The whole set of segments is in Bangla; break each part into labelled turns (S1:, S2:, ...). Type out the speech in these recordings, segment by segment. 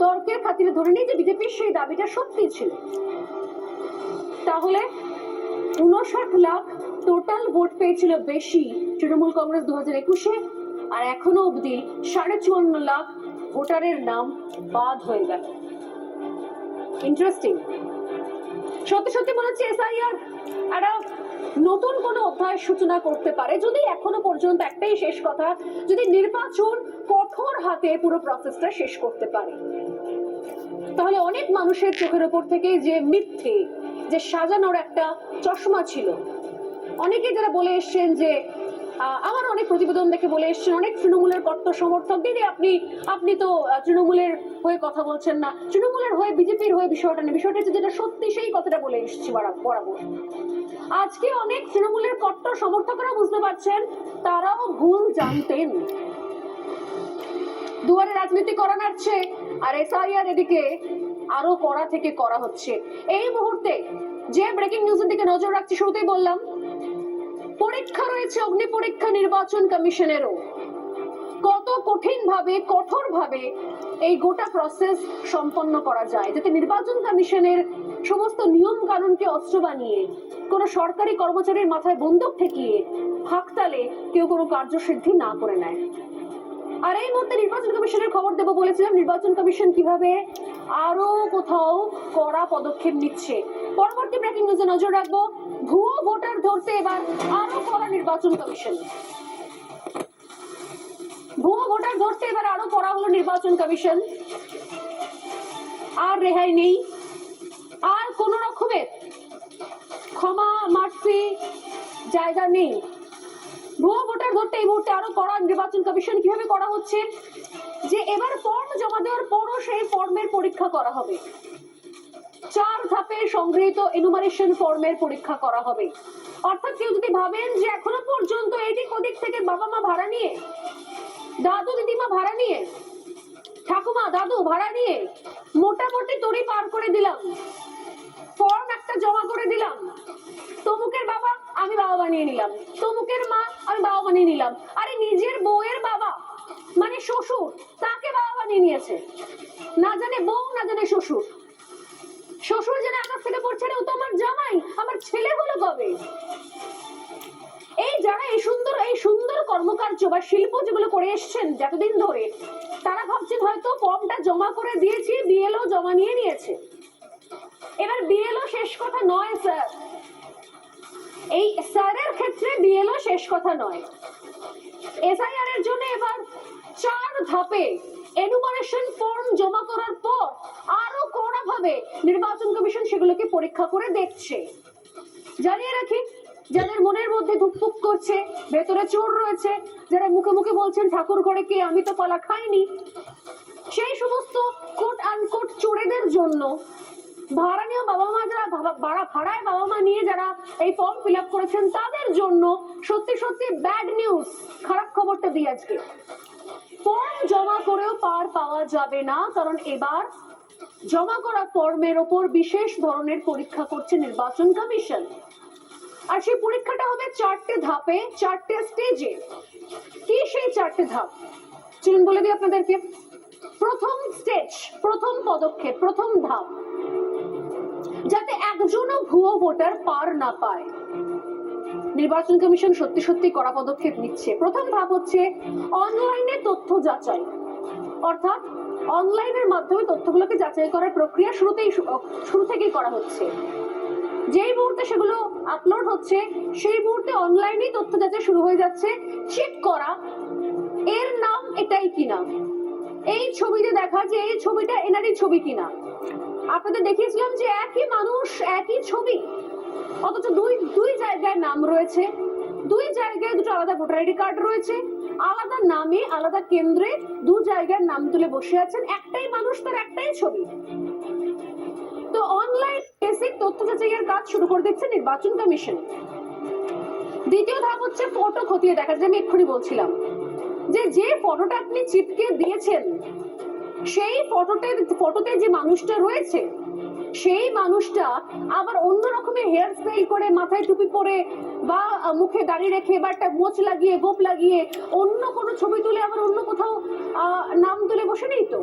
S1: তর্কের খাতিরে ধরে নিই যে বিজেপির সেই দাবিটা সত্যি ছিল। তাহলে উনষাট লাখ টোটাল ভোট পেয়েছিল বেশি তৃণমূল কংগ্রেস দু হাজার একুশে, আর এখনও অবধি সাড়ে চুয়ান্ন লাখ ভোটারের নাম বাদ হয়ে গেল। ইন্টারেস্টিং সত্যি সত্যি মনে হচ্ছে এসআইআর একটা নতুন কোনো অধ্যায়ের সূচনা করতে পারে। যদি এখনও পর্যন্ত একটাই শেষ কথা, যদি নির্বাচন হাতে পুরো প্রসেসটা শেষ করতে পারে। তাহলে অনেক মানুষের চোখের ওপর থেকে যে মিথ্যে, যে সাজানোর একটা চশমা ছিল, অনেকে যারা বলে এসছেন যে আমার অনেক প্রতিবেদন দেখে বলে এসছেন, অনেক তৃণমূলের কট্টর সমর্থক, দিদি আপনি আপনি তো তৃণমূলের হয়ে কথা বলছেন না। তৃণমূলের হয়ে বিজেপির হয়ে বিষয়টা নেই। বিষয়টা হচ্ছে যেটা সত্যি, সেই কথাটা বলে এসেছি বরা- বরাবর। আজকে অনেক তৃণমূলের কট্টর সমর্থকরা বুঝতে পারছেন, তারাও ভুল জানতেন। দুয়ারে রাজনীতি করা নাচ্ছে আর এসআইআর এদিকে আরও কড়া থেকে করা হচ্ছে। এই মুহূর্তে যে ব্রেকিং নিউজের দিকে নজর রাখছি, শুরুতেই বললাম, পরীক্ষা রয়েছে, অগ্নি পরীক্ষা নির্বাচন কমিশনেরও। কত কঠিন ভাবে কঠোর ভাবে এই গোটা প্রসেস সম্পন্ন করা যায়, যাতে নির্বাচন কমিশনের সমস্ত নিয়ম কানুনকে অস্ত্র বানিয়ে, কোনো সরকারি কর্মচারীর মাথায় বন্দুক ঠেকিয়ে হাকতালে কেউ কোনো কার্যসিদ্ধি না করে নেয়। আর এই মুহূর্তে নির্বাচন কমিশনের খবর দেবো বলেছিলাম, নির্বাচন কমিশন কীভাবে আরও কোথাও কড়া পদক্ষেপ নিচ্ছে। পরবর্তী ব্রেকিং নিউজে নজর রাখব, ভুয়ো ভোটার ধরতে এবার আরও কড়া নির্বাচন কমিশন। ভুয়ো ভোটার ধরতে এবার আরও কড়া হলো নির্বাচন কমিশন। আর রেহাই নেই। আর কোন রকমের ক্ষমা মার্সি জায়গা নেই। ভুয়ো ভোটার ধরতে এই মুহূর্তে আরও কড়া নির্বাচন কমিশন কীভাবে করা হচ্ছে? যে এবার ফর্ম জমা দেওয়ার পরও সেই ফর্মের পরীক্ষা করা হবে। চার ধাপে সংগৃহীত এনুমারেশন ফর্মের পরীক্ষা করা হবে। অর্থাৎ কেউ যদি ভাবেন যে এখনও পর্যন্ত এদিক ওদিক থেকে বাবা মা ভাড়া নিয়ে, দাদু দিদিমা ভাড়া নিয়ে, ঠাকুমা, দাদু ভাড়া নিয়ে মোটামুটি তরি পার করে দিলাম। বানিয়ে নিলাম। তমুকের মা, আমি বাবা বানিয়ে নিলাম। আরে নিজের বউয়ের বাবা মানে শ্বশুর, তাকে বাবা বানিয়ে নিয়েছে। না জানে বউ, না জানে শ্বশুর। শ্বশুর যেন আকাশ থেকে পড়ছে রে ও তো আমার জামাই, আমার ছেলে হলো কবে? এই যারা এই সুন্দর এই সুন্দর কর্মকার্য বা শিল্প যেগুলো করে এসছেন যতদিন ধরে, তারা ভাবছেন হয়তো ফর্মটা জমা করে দিয়েছি, বিএলও জমা নিয়ে নিয়েছে। এবার বিএলও শেষ কথা নয়, স্যার। এই স্যারের ক্ষেত্রে বিএলও শেষ কথা নয়। এসআইআর এর জন্য এবার চার ধাপে এনুমারেশন ফর্ম জমা করার পর আরও কড়া ভাবে নির্বাচন কমিশন সেগুলোকে পরীক্ষা করে দেখছে। জানিয়ে রাখি, যাদের মনের মধ্যে ধুকপুক করছে, ভেতরে চোর রয়েছে, যারা মুখে মুখে বলছেন, ঠাকুর ঘরে কে? আমি তো কলা খাইনি। সেই সমস্ত কোট আনকোট চোরেদের জন্য ভাড়া নিয়ে বাবা মা যারা ভাড়া ভাড়ায় বাবা মা নিয়ে যারা এই ফর্ম ফিল আপ করেছেন, তাদের জন্য সত্যি সত্যি ব্যাড নিউজ খারাপ খবরটা দিই আজকে। ফর্ম জমা করেও পার পাওয়া যাবে না, কারণ এবার জমা করা ফর্মের ওপর বিশেষ ধরনের পরীক্ষা করছে নির্বাচন কমিশন। আর সেই পরীক্ষাটা হবে চারটে ধাপে, চারটে স্টেজে কি সেই চারটে ধাপ? চলুন বলে দিই আপনাদেরকে। প্রথম স্টেজ প্রথম পদক্ষেপ, প্রথম ধাপ। যাতে একজনও ভুয়ো ভোটার পার না পায়। নির্বাচন কমিশন সত্যি সত্যি কড়া পদক্ষেপ নিচ্ছে। প্রথম ধাপ হচ্ছে অনলাইনে তথ্য যাচাই। অর্থাৎ অনলাইনের মাধ্যমে তথ্যগুলোকে যাচাই করার প্রক্রিয়া শুরুতেই শুরু থেকেই করা হচ্ছে। যেই মুহূর্তে সেগুলো আপলোড হচ্ছে, সেই মুহূর্তে অনলাইনেই তথ্য যাচাই শুরু হয়ে যাচ্ছে। চেক করা, এর নাম এটাই কিনা? এই ছবিতে দেখা যে এই ছবিটা এনারই ছবি কিনা? আপনাদের দেখিয়েছিলাম যে একই মানুষ, একই ছবি, অথচ দুই দুই জায়গায় নাম রয়েছে। দুই জায়গায় দুটো আলাদা ভোটার আইডি কার্ড রয়েছে, আলাদা নামে, আলাদা কেন্দ্রে দু জায়গার নাম তুলে বসে আছেন একটাই মানুষ তার একটাই ছবি। তো অনলাইন বেসিক তথ্য যাচাইয়ের কাজ শুরু করে দিচ্ছে নির্বাচন কমিশন। দ্বিতীয় ধাপ হচ্ছে ফটো খতিয়ে দেখা যে আমি এক্ষুনি বলছিলাম। যে যে ফটোটা আপনি চিপকে দিয়েছেন সেই ফটোতে ফটোতে যে মানুষটা রয়েছে, সেই মানুষটা আবার অন্য রকমের হেয়ার স্টাইল করে মাথায় টুপি পরে বা মুখে দাড়ি রেখে বা একটা মোচ লাগিয়ে, গোপ লাগিয়ে অন্য কোনো ছবি তুলে আবার অন্য কোথাও নাম তুলে বসে নেই তো?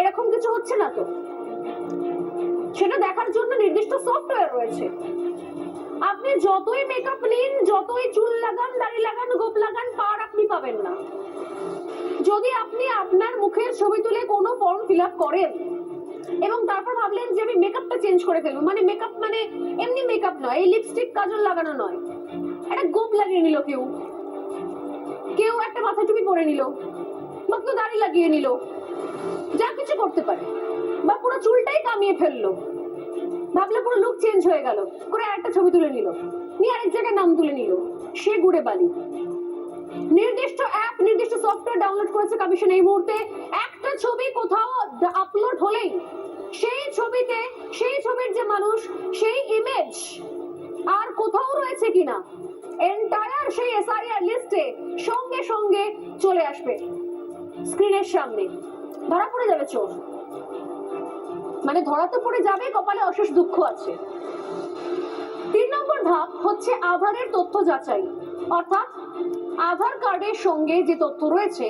S1: এরকম কিছু হচ্ছে না তো? সেটা দেখার জন্য নির্দিষ্ট সফটওয়্যার রয়েছে। আপনি যতই মেকআপ নিন, যতই চুল লাগান, দাড়ি লাগান, গোপ লাগান পার আপনি পাবেন না। যদি আপনি আপনার মুখের ছবি তুলে কোনো ফর্ম ফিল আপ করেন, এবং তারপর ভাবলেন যে আমি মেকআপটা চেঞ্জ করে ফেলব মানে মেকআপ মানে এমনি মেকআপ নয়, এই লিপস্টিক কাজল লাগানো নয়। একটা গোপ লাগিয়ে নিল কেউ। কেউ একটা মাথা টুপি পরে নিল, বা কেউ দাড়ি লাগিয়ে নিল, যা কিছু করতে পারে, বা পুরো চুলটাই কামিয়ে ফেলল। ভাবলে পুরো লুক চেঞ্জ হয়ে গেল, করে একটা ছবি তুলে নিল, নিয়ে আরেক জায়গায় নাম তুলে নিল, সে ঘুরে বালি। নির্দিষ্ট অ্যাপ নির্দিষ্ট সফটওয়্যার ডাউনলোড করেছে কমিশন এই মুহূর্তে। একটা ছবি কোথাও আপলোড হলেই, সেই ছবিতে, সেই ছবির যে মানুষ, সেই ইমেজ আর কোথাও রয়েছে কিনা এন্টায়ার সেই এসআইআর লিস্টে সঙ্গে সঙ্গে চলে আসবে। স্ক্রিনের সামনে। ধরা পড়ে যাবে চোর। মানে ধরা তো পড়ে যাবে, কপালে অশেষ দুঃখ আছে। তিন নম্বর ধাপ হচ্ছে আধারের তথ্য যাচাই। অর্থাৎ আধার কার্ডের সঙ্গে যে তথ্য রয়েছে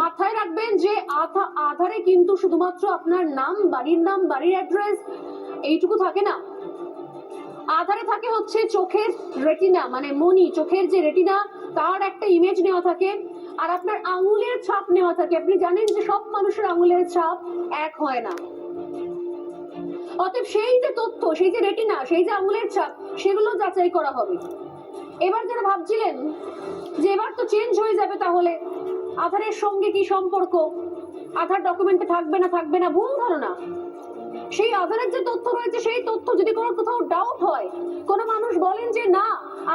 S1: মাথায় রাখবেন যে আধারে কিন্তু শুধুমাত্র আপনার নাম, বাড়ির নাম, বাড়ির অ্যাড্রেস এইটুকু থাকে না। আধারে থাকে হচ্ছে চোখের রেটিনা মানে মনি চোখের যে রেটিনা, তার একটা ইমেজ নেওয়া থাকে। আর আপনার আঙুলের ছাপ নেওয়া থাকে। আপনি জানেন যে সব মানুষের আঙুলের ছাপ এক হয় না। অতএব সেই যে তথ্য, সেই যে রেটিনা, সেই যে আঙুলের ছাপ, সেগুলো যাচাই করা হবে। এবার যারা ভাবছিলেন যে এবার তো চেঞ্জ হয়ে যাবে তাহলে, আধারের সঙ্গে কি সম্পর্ক? আধার ডকুমেন্টে থাকবে না থাকবে না, ভুল ধারণা। সেই আধারের যে তথ্য রয়েছে, সেই তথ্য যদি কোনো কোথাও ডাউট হয়, কোনো মানুষ বলেন যে, না,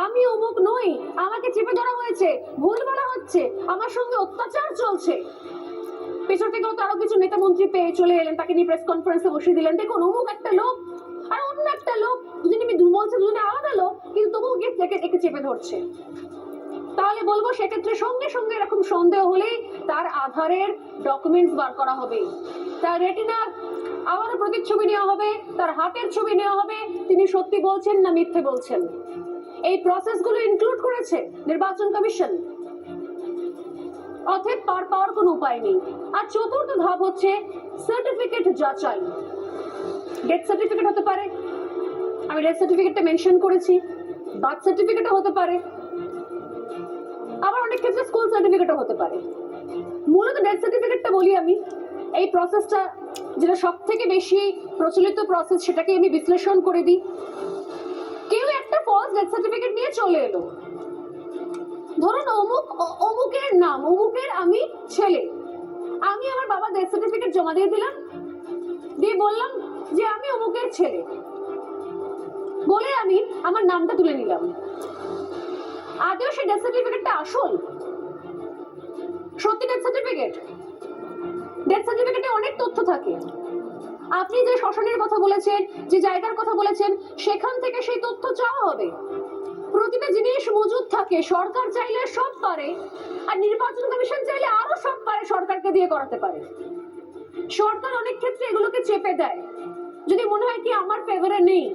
S1: আমি অমুক নই, আমাকে চেপে ধরা হয়েছে, ভুল বলা হচ্ছে, আমার সঙ্গে অত্যাচার চলছে। পেছন থেকে তো আরও কিছু নেতা মন্ত্রী পেয়ে চলে এলেন, তাকে নিয়ে প্রেস কনফারেন্সে বসিয়ে দিলেন। দেখুন, অমুক একটা লোক অন্য একটা লোক, দুজনে আমি দু বলছে দুজনে আলাদা লোক, কিন্তু তবুও গিয়ে একে চেপে ধরছে। তাহলে বলব সেক্ষেত্রে সঙ্গে সঙ্গে এরকম সন্দেহ হলেই তার আধারের ডকুমেন্টস বার করা হবে। তার রেটিনার আবারও প্রতিচ্ছবি নেওয়া হবে, তার হাতের ছবি নেওয়া হবে, তিনি সত্যি বলছেন না মিথ্যে বলছেন? এই প্রসেসগুলো ইনক্লুড করেছে নির্বাচন কমিশন। অতএব পার পাওয়ার কোনো উপায় নেই। আর চতুর্থ ধাপ হচ্ছে সার্টিফিকেট যাচাই। ডেথ সার্টিফিকেট হতে পারে আমি ডেথ সার্টিফিকেটটা মেনশন করেছি। বার্থ সার্টিফিকেটও হতে পারে। আবার অনেক ক্ষেত্রে স্কুল সার্টিফিকেটও হতে পারে। মূলত ডেথ সার্টিফিকেটটা বলি আমি। এই প্রসেসটা যেটা সব থেকে বেশি প্রচলিত প্রসেস সেটাকে আমি বিশ্লেষণ করে দিই। কেউ একটা ফলস ডেথ সার্টিফিকেট নিয়ে চলে এলো। ধরুন অমুক অমুকের নাম, অমুকের আমি ছেলে। আমি আমার বাবা ডেথ সার্টিফিকেট জমা দিয়ে দিলাম। দিয়ে বললাম যে আমি অমুকের ছেলে। বলে আমি আমার নামটা তুলে নিলাম। আদেও সেই ডেথ সার্টিফিকেটটা আসল? সত্যি ডেথ সার্টিফিকেট ডেথ সার্টিফিকেটে অনেক তথ্য থাকে। আপনি যে শ্মশানের কথা বলেছেন, যে জায়গার কথা বলেছেন, সেখান থেকে সেই তথ্য চাওয়া হবে। প্রতিটা জিনিস মজুদ থাকে, সরকার চাইলে সব পারে, আর নির্বাচন কমিশন চাইলে আরও সব পারে সরকারকে দিয়ে করাতে পারে। সরকার অনেক ক্ষেত্রে এগুলোকে চেপে দেয়। যদি মনে হয় কি আমার ফেভারে নেই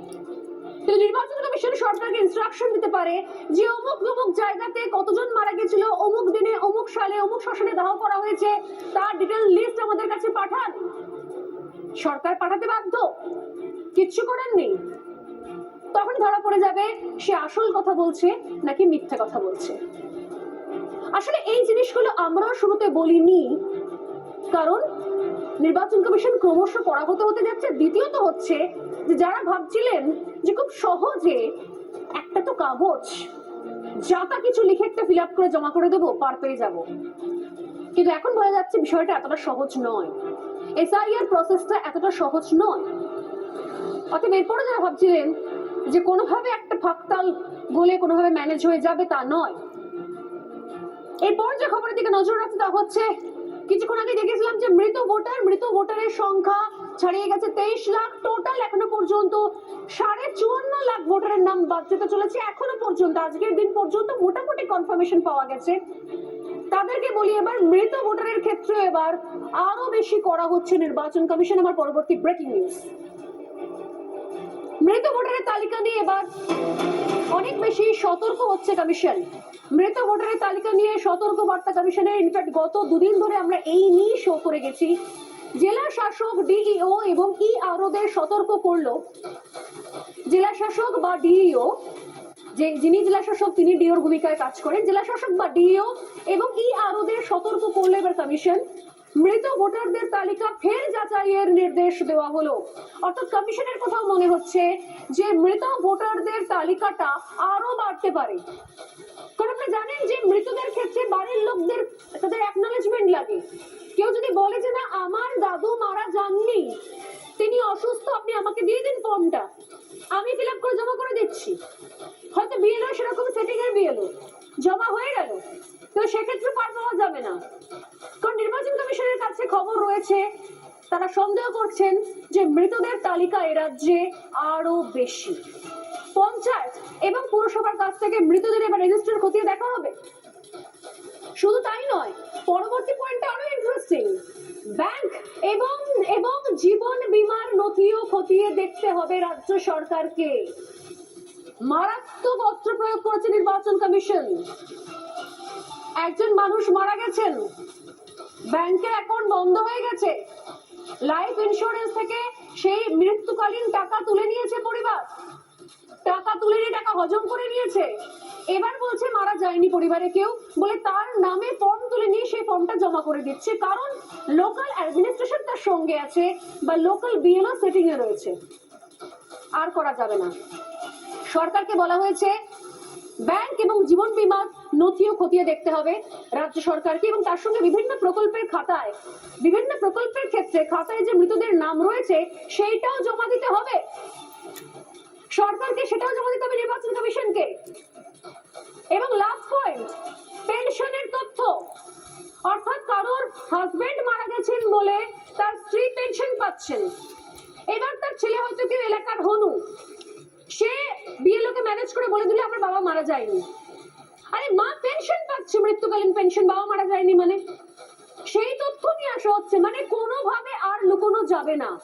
S1: কিন্তু নির্বাচন কমিশন সরকারকে ইনস্ট্রাকশন দিতে পারে যে অমুক অমুক জায়গাতে কতজন মারা গেছিল অমুক দিনে, অমুক সালে, অমুক দাহ করা হয়েছে, তার ডিটেল লিস্ট আমাদের কাছে পাঠান। সরকার পাঠাতে বাধ্য। কিচ্ছু করার নেই। তখন ধরা পড়ে যাবে সে আসল কথা বলছে নাকি মিথ্যা কথা বলছে। আসলে এই জিনিসগুলো আমরাও শুরুতে বলিনি, কারণ নির্বাচন কমিশন ক্রমশ পরাভূত হতে যাচ্ছে। দ্বিতীয়ত হচ্ছে যে যারা ভাবছিলেন যে খুব সহজে একটা তো কাগজ, যা তা কিছু লিখে একটা ফিল আপ করে জমা করে দেবো, পার পেয়ে যাব। কিন্তু এখন বোঝা যাচ্ছে বিষয়টা এতটা সহজ নয়। এসআইআর প্রসেসটা এতটা সহজ নয়। অতএব এরপরে যারা ভাবছিলেন যে কোনোভাবে একটা ফাঁকতাল গলে কোনোভাবে ম্যানেজ হয়ে যাবে তা নয়। এরপর যে খবরের দিকে নজর রাখতে তা হচ্ছে কিছুক্ষণ আগে দেখেছিলাম যে মৃত ভোটার, মৃত ভোটারের সংখ্যা ছাড়িয়ে গেছে তেইশ লাখ টোটাল এখনও পর্যন্ত সাড়ে চুয়ান্ন লাখ ভোটারের নাম বাদ যেতে চলেছে। এখনও পর্যন্ত, আজকের দিন পর্যন্ত মোটামুটি কনফার্মেশন পাওয়া গেছে। তাদেরকে বলি এবার মৃত ভোটারের ক্ষেত্রে এবার আরও বেশি করা হচ্ছে নির্বাচন কমিশন। আমার পরবর্তী ব্রেকিং নিউজ মৃত ভোটারের তালিকা নিয়ে এবার অনেক বেশি সতর্ক হচ্ছে কমিশন। মৃত ভোটারের তালিকা নিয়ে সতর্ক বার্তা কমিশনের ইনফ্যাক্ট গত দুদিন ধরে আমরা এই নিয়ে শো করে গেছি। জেলা শাসক ডিইও এবং ইআরওদের সতর্ক করল। জেলা শাসক বা ডিইও যে যিনি জেলা শাসক, তিনি ডিওর ভূমিকায় কাজ করেন। জেলা শাসক বা ডিইও এবং ইআরওদের সতর্ক করল এবার কমিশন। মৃত ভোটারদের তালিকা ফের যাচাইয়ের নির্দেশ দেওয়া হলো। অর্থাৎ কমিশনের কোথাও মনে হচ্ছে যে মৃত ভোটারদের তালিকাটা আরও বাড়তে পারে। কারণ জানেন যে মৃতদের ক্ষেত্রে বাড়ির লোকদের, তাদের অ্যাকনোলেজমেন্ট লাগে। কেউ যদি বলে যে, না, আমার দাদু মারা যাননি, তিনি অসুস্থ, আপনি আমাকে দিয়ে দিন ফর্মটা। আমি ফিল আপ করে জমা করে দিচ্ছি। হয়তো বিএলও সেরকম সেটিং এর বিএলও জমা হয়ে গেল। তো সেক্ষেত্রে পার পাওয়া যাবে না। কারণ নির্বাচন কমিশনের কাছে খবর রয়েছে, তারা সন্দেহ করছেন যে মৃতদের তালিকা রাজ্যে আরও বেশি। পঞ্চায়েত এবং পুরসভার কাছ থেকে মৃতদের এবার রেজিস্টার খতিয়ে দেখা হবে। শুধু তাই নয়, পরবর্তী পয়েন্টটা আরও ইন্টারেস্টিং ব্যাংক এবং এবং জীবন বীমার নথিও খতিয়ে দেখতে হবে রাজ্য সরকারকে। মারাত্মক অস্ত্র প্রয়োগ করেছে নির্বাচন কমিশন। একজন মানুষ মারা গেছেন। ব্যাংকের অ্যাকাউন্ট বন্ধ হয়ে গেছে। লাইফ ইন্স্যুরেন্স থেকে সেই মৃত্যুকালীন টাকা তুলে নিয়েছে পরিবার। টাকা তুলে নিয়ে টাকা হজম করে নিয়েছে। এবার বলছে, মারা যায়নি পরিবারে কেউ। বলে তার নামে ফর্ম তুলে নিয়ে সেই ফর্মটা জমা করে দিচ্ছে। কারণ লোকাল অ্যাডমিনিস্ট্রেশন তার সঙ্গে আছে বা লোকাল বিএলও সেটিং এ রয়েছে। আর করা যাবে না। সরকারকে বলা হয়েছে ব্যাংক এবং জীবন বীমা নথিও খতিয়ে দেখতে হবে রাজ্য সরকারকে এবং তার সঙ্গে বিভিন্ন প্রকল্পের খাতায়। বিভিন্ন প্রকল্পের ক্ষেত্রে খাতায় যে মৃতদের নাম রয়েছে, সেইটাও জমা দিতে হবে। সরকারকে সেটাও জমা দিতে হবে নির্বাচন কমিশনকে। এবং লাস্ট পয়েন্ট পেনশনের তথ্য। অর্থাৎ কারোর হাজবেন্ড মারা গেছেন বলে তার স্ত্রী পেনশন পাচ্ছেন। এবার তার ছেলে হয়তো কেউ এলাকার হনু। সে বিএলওকে ম্যানেজ করে বলে দিলে আমার বাবা মারা যায়নি। আরে মা পেনশন পাচ্ছে, মৃত্যুকালীন পেনশন বাবা মারা যায়নি মানে? সেই তথ্য নিয়ে আসা হচ্ছে মানে কোনোভাবে আর লুকোনো যাবে না।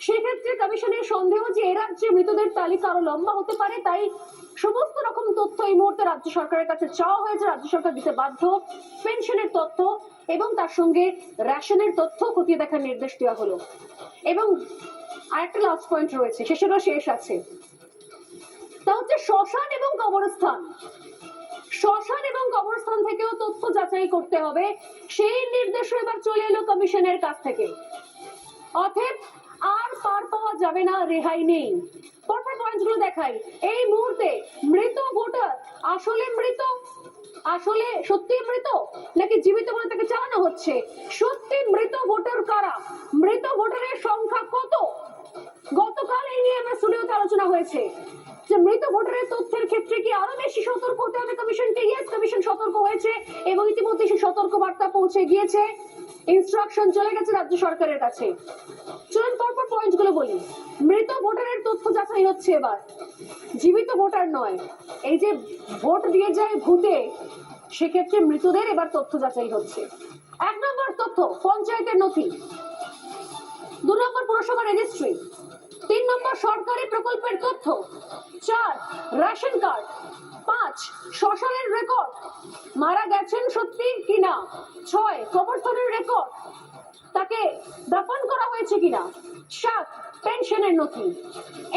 S1: সেক্ষেত্রে কমিশনের সন্দেহ যে এ রাজ্যে মৃতদের তালিকা আরও লম্বা হতে পারে, তাই সমস্ত রকম তথ্য এই মুহূর্তে রাজ্য সরকারের কাছে চাওয়া হয়েছে। রাজ্য সরকার দিতে বাধ্য পেনশনের তথ্য এবং তার সঙ্গে রেশনের তথ্য খতিয়ে দেখার নির্দেশ দেওয়া হলো। এবং আরেকটা লাস্ট পয়েন্ট রয়েছে সেসবও শেষ আছে। তা হচ্ছে শ্মশান এবং কবরস্থান। শ্মশান এবং কবরস্থান থেকেও তথ্য যাচাই করতে হবে, সেই নির্দেশও এবার চলে এলো কমিশনের কাছ থেকে। অতএব আর পার পাওয়া যাবে না, রেহাই নেই। পরপর পয়েন্টগুলো দেখাই। এই মুহূর্তে মৃত ভোটার আসলে মৃত? আসলে সত্যি মৃত? নাকি জীবিত বলে তাকে চালানো হচ্ছে? সত্যি মৃত ভোটার কারা? মৃত ভোটারের সংখ্যা কত? গতকাল এই নিয়ে আলোচনা হয়েছে যে মৃত ভোটারের তথ্যের ক্ষেত্রে কি আরও বেশি সতর্ক হতে হবে কমিশনকে? ইয়েস কমিশন সতর্ক হয়েছে এবং ইতিমধ্যে সেই সতর্ক বার্তা পৌঁছে গিয়েছে। ইনস্ট্রাকশন চলে গেছে রাজ্য সরকারের কাছে। চলুন পরপর বলি। মৃত ভোটারের তথ্য যাচাই হচ্ছে এবার। জীবিত ভোটার নয়। এই যে ভোট দিয়ে যায় ভূতে, সেক্ষেত্রে মৃতদের এবার তথ্য যাচাই হচ্ছে। এক নম্বর তথ্য, পঞ্চায়েতের নথি। দু নম্বর পুরসভা রেজিস্ট্রি তিন নম্বর সরকারি প্রকল্পের তথ্য। চার রেশন কার্ড পাঁচ, শ্মশানের রেকর্ড মারা গেছেন সত্যি কিনা ছয়, কবরস্থানের রেকর্ড তাকে দাফন করা হয়েছে কিনা সাত, পেনশনের নথি।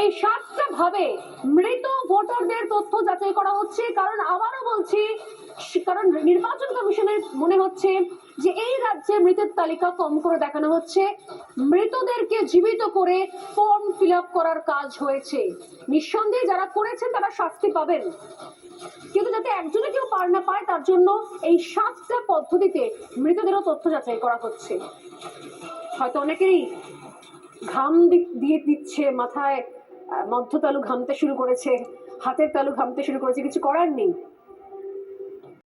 S1: এই সাতটা ভাবে মৃত ভোটারদের তথ্য যাচাই করা হচ্ছে। কারণ আবারও বলছি কারণ নির্বাচন কমিশনের মনে হচ্ছে যে এই রাজ্যে মৃতের তালিকা কম করে দেখানো হচ্ছে। মৃতদেরকে জীবিত করে ফর্ম ফিল করার কাজ হয়েছে। নিঃসন্দেহে যারা করেছেন তারা শাস্তি পাবেন। কিন্তু যাতে একজনে কেউ পার না পায়, তার জন্য এই সাতটা পদ্ধতিতে মৃতদেরও তথ্য যাচাই করা হচ্ছে। হয়তো অনেকেরই ঘাম দিয়ে দিচ্ছে, মাথায় মধ্য তালু ঘামতে শুরু করেছে, হাতের তালু ঘামতে শুরু করেছে, কিছু করার নেই।